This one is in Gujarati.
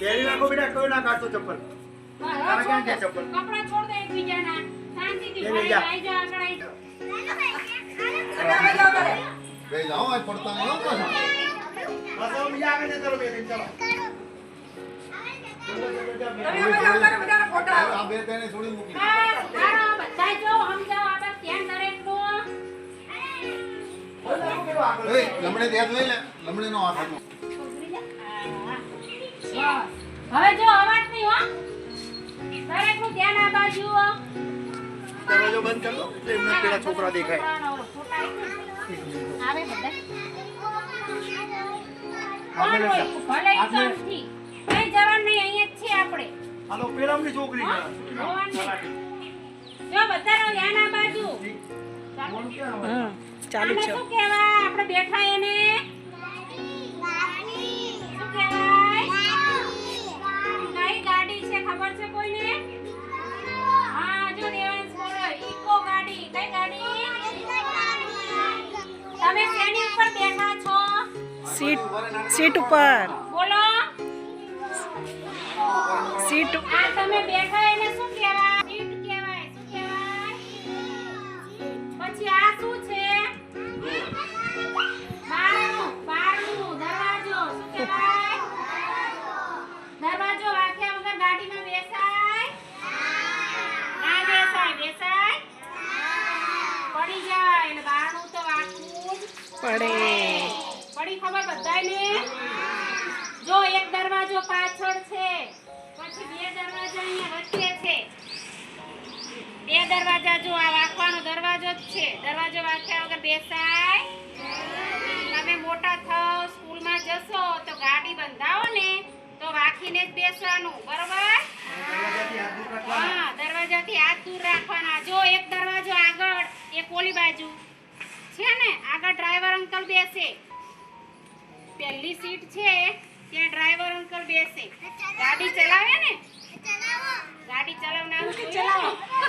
પહેરી નાખો બેટા કોઈ ના કાઢતો ચપ્પલ તારા ક્યાં છે ચપ્પલ? કપડા છોડ દે એકબીજાના શાંતિથી ઘરે જા. આવી આવી જાઓ. બે જાઓ આજ પડતા નહીં હો બસ હવે બીજા આગળ જતા બે દિન ચાલો. આ બે તેને છોડી મૂકી બધાય જો સમજાવો આપણે ધ્યાન લમડે હાથ લઈ લે લમડે નો હાથ. હવે જો અવાજ નહીં હો. દરેકનું ધ્યાન આ બાજુ દરવાજો બંધ કરો એટલે એમને પેલા છોકરા દેખાય. આવે બધા. કઈ જવાનું નહીં અહીંયા જ છે આપણે. હાલો પેલામની છોકરી. જો બધાનું ધ્યાન આ બાજુ. ચાલુ છે. શું કહેવાય? આપણે બેઠા એને શેની ઉપર બેઠા છો? સીટ સીટ ઉપર. બોલો. સીટ આ તમે બેઠા એને શું કહેવાય? સીટ કહેવાય શું કહેવાય? પછી આ શું છે? પડે. પડી ખબર બધાને જો એક દરવાજો પાછળ છે પછી બે દરવાજા અહીંયા વચ્ચે છે. બે દરવાજા જો આ વાંકવાનો દરવાજો જ છે. દરવાજો વાંક્યા વગર બેસાય તમે મોટા થાવ સ્કૂલમાં જશો તો ગાડી બંધાવો ને તો વાંકીને જ બેસવાનું. બરોબર. હા દરવાજાથી હાથ દૂર રાખવાના. જો એક દરવાજો આગળ એક ઓલી બાજુ. છે ને આગળ ડ્રાઈવર અંકલ બેસે. પહેલી સીટ છે ત્યાં ડ્રાઈવર અંકલ બેસે. ગાડી ચલાવે ને? ગાડી ચલાવનાર ચલાવો. ચાલે